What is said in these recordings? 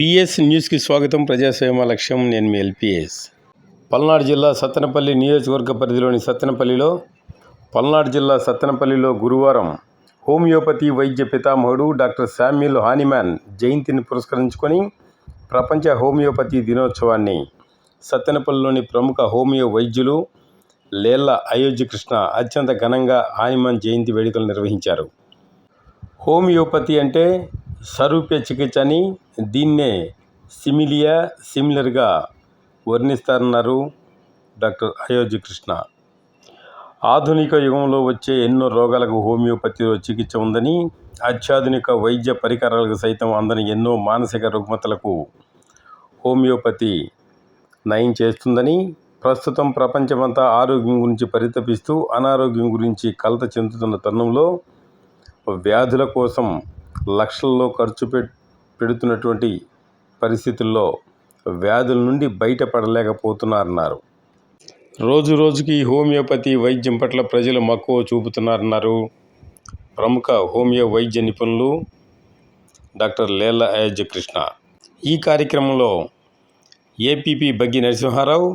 PS న్యూస్కి స్వాగతం. ప్రజాసేవ లక్ష్యం నేను మీ ఎల్పిఎస్. పల్నాడు జిల్లా సత్తెనపల్లి నియోజకవర్గ పరిధిలోని సత్తెనపల్లిలో పల్నాడు జిల్లా సత్తెనపల్లిలో గురువారం హోమియోపతి వైద్య పితామహుడు డాక్టర్ శామ్యుల్ హానిమాన్ జయంతిని పురస్కరించుకొని ప్రపంచ హోమియోపతి దినోత్సవాన్ని సత్తెనపల్లిలోని ప్రముఖ హోమియో వైద్యులు లేళ్ళ అయోధ్య కృష్ణ అత్యంత ఘనంగా హానిమాన్ జయంతి వేడుకలు నిర్వహించారు. హోమియోపతి అంటే సారూప్య చికిత్స అని దీన్నే సిమిలియా సిమిలర్గా వర్ణిస్తారన్నారు డాక్టర్ అయోధ్య కృష్ణ. ఆధునిక యుగంలో వచ్చే ఎన్నో రోగాలకు హోమియోపతిలో చికిత్స ఉందని అత్యాధునిక వైద్య పరికరాలకు సైతం అందని ఎన్నో మానసిక రుగ్మతలకు హోమియోపతి నయం చేస్తుందని ప్రస్తుతం ప్రపంచమంతా ఆరోగ్యం గురించి పరితపిస్తూ అనారోగ్యం గురించి కలత చెందుతున్న తరుణంలో వ్యాధుల కోసం లక్షల్లో ఖర్చు పె పెడుతున్నటువంటి పరిస్థితుల్లో వ్యాధుల నుండి బయటపడలేకపోతున్నారన్నారు. రోజు రోజుకి హోమియోపతి వైద్యం పట్ల ప్రజలు మక్కువ చూపుతున్నారన్నారు. ప్రముఖ హోమియో వైద్య నిపుణులు డాక్టర్ లేల అయోధ్య కృష్ణ ఈ కార్యక్రమంలో ఏపీపీ బగ్గి నరసింహారావు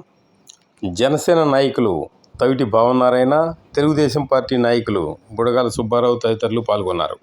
జనసేన నాయకులు తవిటి భావనారాయణ తెలుగుదేశం పార్టీ నాయకులు బుడగాల సుబ్బారావు తదితరులు పాల్గొన్నారు.